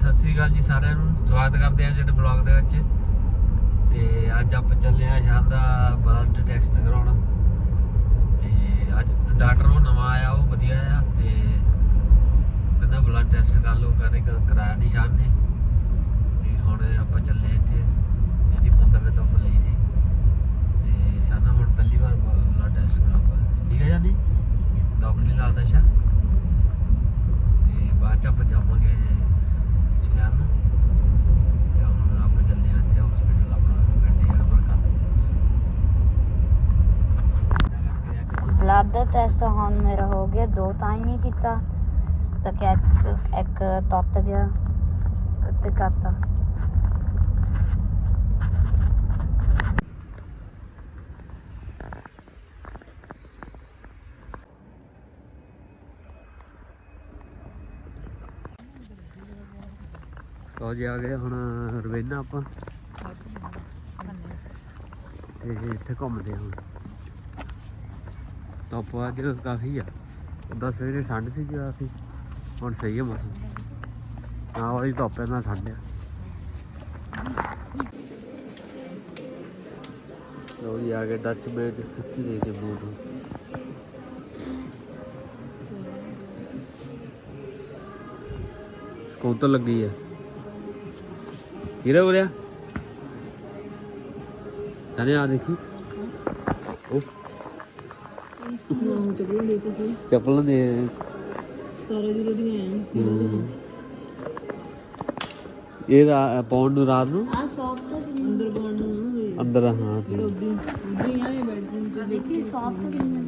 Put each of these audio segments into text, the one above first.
ਸਤਿ ਸ੍ਰੀ ਅਕਾਲ ਜੀ ਸਾਰਿਆਂ ਨੂੰ। ਸਵਾਗਤ ਕਰਦੇ ਹਾਂ ਜਿਹੜੇ ਬਲੌਗ ਦੇ ਵਿੱਚ। ਤੇ ਅੱਜ ਆਪਾਂ ਚੱਲੇ ਆ ਸ਼ਾਮ ਦਾ ਬਲੱਡ ਟੈਸਟ ਕਰਾਉਣ। ਤੇ ਅੱਜ ਡਾਕਟਰ ਉਹ ਨਵਾਂ ਆਇਆ ਉਹ ਵਧੀਆ ਆ। ਤੇ ਕਹਿੰਦਾ ਬਲੱਡ ਟੈਸਟ ਕਰ ਲਓ ਕਰੇ ਕਰਾਇਆ ਨਹੀਂ ਸ਼ਾਨ ਨੇ। ਤੇ ਹੁਣ ਆਪਾਂ ਚੱਲੇ ਇੱਥੇ। ਇਹਦੀ 15 ਵਜੇ ਤੋਂ ਲਈ ਸੀ। ਤੇ ਸ਼ਾਨਾ ਹੁਣ ਪਹਿਲੀ ਵਾਰ ਬਲੱਡ ਟੈਸਟ ਕਰਾਉਂਗਾ ਠੀਕ ਹੈ ਜਾਨੀ ਡਾਕਟਰ ਨੇ ਲਾਦਾ ਸ਼ਾ ਤੇ ਬਾਅਦ ਚ ਆਪਾਂ ਜਾਵਾਂਗੇ ਸ਼ਹਿਰ ਨੂੰ ਤੇ ਹੁਣ ਆਪਾਂ ਚੱਲੇ ਹਾਂ ਇੱਥੇ ਹਸਪੀਟਲ ਆਪਣਾ ਗੱਡੀ ਆ ਬਰਕਤ ਬਲੱਡ ਦਾ ਟੈਸਟ ਹੁਣ ਮੇਰਾ ਹੋ ਗਿਆ ਦੋ ਤਾਂ ਹੀ ਨਹੀਂ ਕੀਤਾ। ਤਾਂ ਕਿ ਇੱਕ ਇੱਕ ਤੱਤ ਗਿਆ ਤੇ ਕਰਤਾ। ਲਓ ਜੀ ਆ ਗਏ ਹੁਣ ਰਵੇਨਾ ਆਪਾਂ। ਤੇ ਇੱਥੇ ਘੁੰਮਦੇ ਹਾਂ ਹੁਣ। ਧੁੱਪ ਅੱਜ ਕਾਫੀ ਆ। ਉਦਾਂ ਸਵੇਰੇ ਠੰਡ ਸੀ ਕਾਫੀ। ਹੁਣ ਸਹੀ ਹੈ ਮੌਸਮ। ਨਾ ਵਾਲੀ ਧੁੱਪ ਹੈ ਨਾ ਠੰਡ ਆ। ਲਓ ਜੀ, ਆ ਗਏ ਡੱਚ ਮੇਜ ਇੱਥੇ ਦੇ ਦੇ ਬੂਟ। ਸਕੂਟਰ ਲੱਗੀ ਹੈ ਹੀਰਾ ਬੋਲਿਆ ਜਾਨੇ ਆ ਦੇਖੀ। ਉਹ ਚੱਪਲਾਂ ਦੇ। ਸਾਰਾ ਜੁਰੋ ਦੀਆਂ ਹਮ। ਇਹ ਰਾ- ਪਾਉਣ ਨੂੰ ਰਾਤ ਨੂੰ? ਆ ਸੌਫਟ ਅੰਦਰ ਬਾਣ ਨੂੰ ਅੰਦਰ ਹਾਂ ਠੀਕ। ਉਦੀ ਉਦੀ ਆ ਇਹ ਬੈਡਰੂਮ ਚ ਦੇਖੀ। ਸੌਫਟ ਕਿੰਨਾ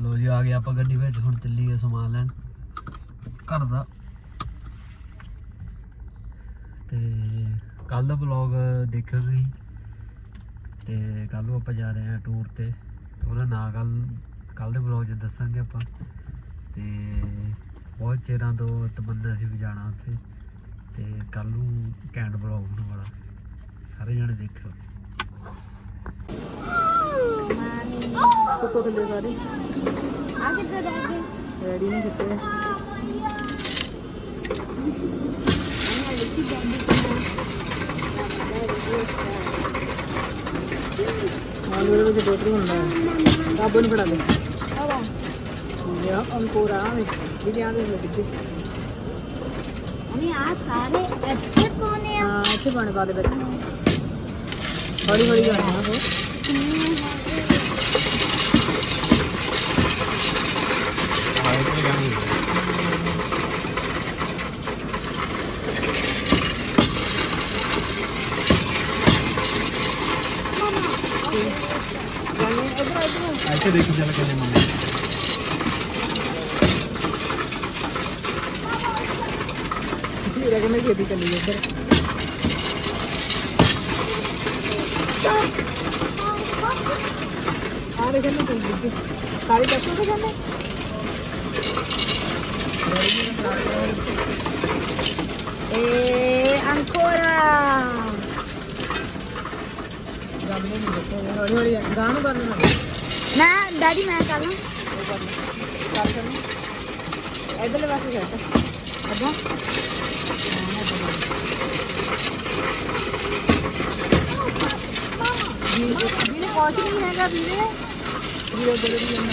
ਲੋ ਜੀ, ਆ ਗਏ ਆਪਾਂ ਗੱਡੀ ਵਿੱਚ, ਹੁਣ ਚੱਲੀਏ ਸਮਾਨ ਲੈਣ। ਘਰ ਦਾ। ਤੇ ਕੱਲ ਦਾ ਵਲੌਗ ਦੇਖਿਓ ਤੁਸੀਂ। ਤੇ ਕੱਲ ਨੂੰ ਆਪਾਂ ਜਾ ਰਹੇ ਹਾਂ ਟੂਰ ਤੇ। ਉਹਦਾ ਨਾਂ ਕੱਲ ਕੱਲ ਦੇ ਵਲੌਗ 'ਚ ਦੱਸਾਂਗੇ ਆਪਾਂ। ਤੇ ਬਹੁਤ ਚਿਰਾਂ ਤੋਂ ਤਮੰਨਾ ਸੀ ਵੀ ਜਾਣਾ ਉੱਥੇ। ਤੇ ਕੱਲ ਨੂੰ ਕੈਂਡ ਵਲੌਗ ਹੋਣ ਵਾਲਾ। ਸਾਰੇ ਜਣੇ ਦੇਖਿਓ। ਮਾਮੀ ਸੁੱਕੋ ਥੱਲੇ ਸਾਰੇ ਆ ਕਿੱਥੇ ਜਾ ਕੇ ਰੈਡੀ ਨਹੀਂ ਕੀਤੇ ਹਾਂ ਉਹਦੇ ਵਿੱਚ ਬੋਤਲ ਹੁੰਦਾ ਹੈ ਕਾਬੂ ਨੂੰ ਫੜਾ ਦੇ ਇਹ ਅੰਕੋਰਾ ਹੈ ਵੀ ਜਾਂ ਦੇ ਲੱਗੇ ਅਮੀ ਆ ਸਾਰੇ ਇੱਥੇ ਪਾਉਣੇ ਆ ਹਾਂ ਇੱਥੇ ਪਾਣੀ ਪਾ ਦੇ ਵਿੱਚ ਹੌਲੀ ਹੌਲੀ ਜਾਣਾ ਉਹ ਇੱਥੇ ਦੇਖੀ ਚੱਲ ਕਿੰਨੇ ਮੰਮੀ ਠੀਕ E ancora! ਹੌਲੀ ਹੌਲੀ ਗਾਂ ਨੂੰ ਕਰਨਾ ਮੈਂ ਡੈਡੀ ਮੈਂ ਕਰ ਲਾਂ ਇਧਰਲੇ ਪਾਸੇ ਸੈੱਟ ਅੱਛਾ ਵੀਰੇ ਕੁਛ ਨਹੀਂ ਹੈਗਾ ਵੀਰੇ ਵੀਰੇ ਉਧਰ ਵੀ ਜਾਣਾ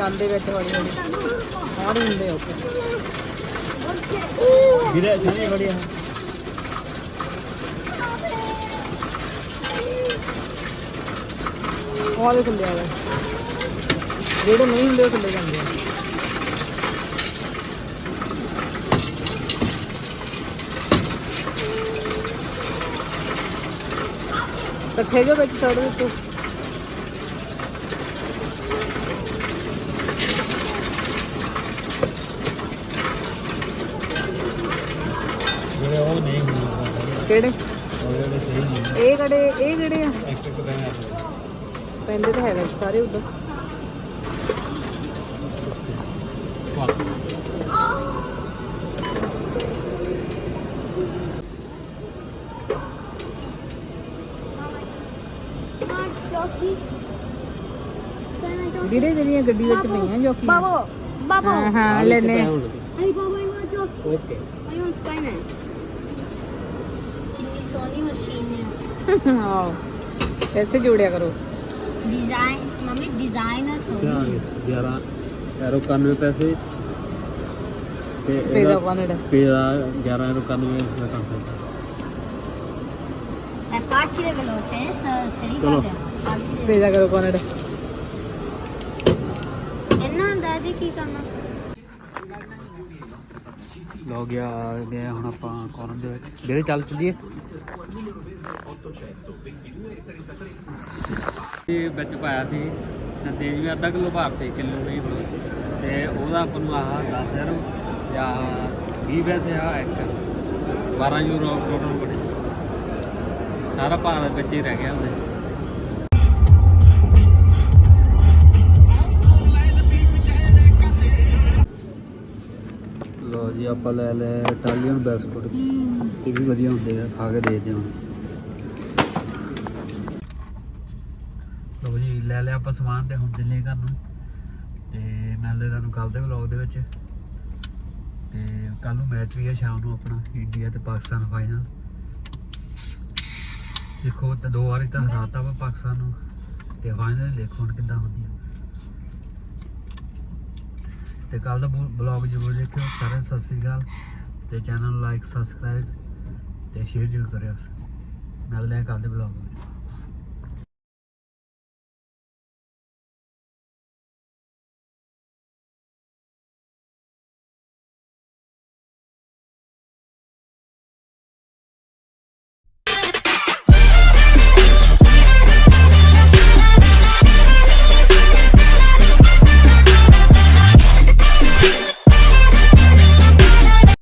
ਜਾਂਦੇ ਵਿੱਚ ਹੌਲੀ ਹੌਲੀ ਸਾਰੇ ਹੁੰਦੇ ਆ ਉੱਥੇ। ਵੀਰੇ ਸਾਨੇ ਬੜੀਆ ਉਹ ਦੇ ਥੱਲੇ ਆ ਜਿਹੜੇ ਨਹੀਂ ਹੁੰਦੇ ਉਹ ਥੱਲੇ ਜਾਂਦੇ ਆ। ਇਕੱਠੇ ਜੋ ਵਿੱਚ ਛੱਡ ਦਿੱਤੋ। ਜਿਹੜੇ ਉਹ ਨਹੀਂ ਹੁੰਦੇ ਕਿਹੜੇ? ਉਹ ਜਿਹੜੇ ਸਹੀ ਨਹੀਂ ਇਹ ਕਿਹੜੇ ਇਹ ਕਿਹੜੇ ਆ? ਇੱਕ ਇੱਕ ਬੈਨ ਪੈਂਦੇ ਤਾਂ ਹੈਗਾ ਸਾਰੇ ਉਦੋਂ ਵੀਰੇ ਜਿਹੜੀਆਂ ਗੱਡੀ ਵਿੱਚ ਪਈਆਂ ਜੋਕੀ ਬਾਬੂ ਬਾਬੂ। ਹਾਂ ਲੈਨੇ ਅਰੇ ਬਾਬੂ ਇਹ ਵਾਂ ਚੌਕੀ ਓਕੇ I want Spider-Man. कैसे जुड़िया करो डिजाइन मम्मी डिजाइनर सो यार यारो कानवे पैसे स्पेस ऑफ कनाडा स्पेस 11 यारो कानवे इसका concept è facile veloce se sei no. spesa che lo conere e non ਲੋ ਗਿਆ, ਗਏ ਹੁਣ ਆਪਾਂ ਕੋਰਨ ਦੇ ਵਿੱਚ। ਜਿਹੜੇ ਚੱਲ ਚੱਲੀਏ। ਇਹ ਵਿੱਚ ਪਾਇਆ ਸੀ ਸੰਦੇਸ਼ ਵੀ ਅੱਧਾ ਕਿਲੋ ਭਾਰ ਸੀ, ਕਿਲੋ ਨਹੀਂ ਬਲੋ ਤੇ ਉਹਦਾ ਆਪਾਂ ਨੂੰ ਆਹ 10 ਯੂਰੋ ਜਾਂ 20 ਪੈਸੇ ਆ ਇੱਕ। 12 ਯੂਰੋ ਟੋਟਲ ਬਣੇ ਸਾਰਾ ਭਾਰ ਵਿੱਚ ਹੀ ਰਹਿ ਗਿਆ ਉਹਦੇ। ਆਪਾਂ ਲੈ ਲੈ ਇਟਾਲੀਅਨ ਬਿਸਕੁਟ ਇਹ ਵੀ ਵਧੀਆ ਹੁੰਦੇ ਆ, ਖਾ ਕੇ ਦੇਖਦੇ ਹਾਂ। ਲੋ ਜੀ, ਲੈ ਲਿਆ ਆਪਾਂ ਸਮਾਨ ਤੇ ਹੁਣ ਚੱਲੇ ਘਰ ਨੂੰ। ਤੇ ਮਿਲਦੇ ਤੁਹਾਨੂੰ ਕੱਲ ਦੇ ਵਲੌਗ ਦੇ ਵਿੱਚ। ਤੇ ਕੱਲ ਨੂੰ ਮੈਚ ਵੀ ਹੈ ਸ਼ਾਮ ਨੂੰ ਆਪਣਾ ਇੰਡੀਆ ਤੇ ਪਾਕਿਸਤਾਨ ਫਾਈਨਲ ਦੇਖੋ ਤੇ ਦੋ ਵਾਰੀ ਤਾਂ ਹਰਾਤਾ ਵਾ ਪਾਕਿਸਤਾਨ ਨੂੰ। ਤੇ ਫਾਈਨਲ ਦੇਖੋ ਹੁਣ ਕਿੱਦਾਂ ਹੁੰਦੀ ਆ। ਤੇ ਕੱਲ ਦਾ ਬਲੌਗ ਜ਼ਰੂਰ ਦੇਖਿਓ। ਸਾਰੇ ਸਤਿ ਸ੍ਰੀ ਅਕਾਲ ਤੇ ਚੈਨਲ ਨੂੰ ਲਾਈਕ ਸਬਸਕ੍ਰਾਈਬ ਤੇ ਸ਼ੇਅਰ ਜ਼ਰੂਰ ਕਰਿਓ। ਮਿਲਦੇ ਹਾਂ ਕੱਲ ਦੇ ਬਲੌਗ ਵਿੱਚ।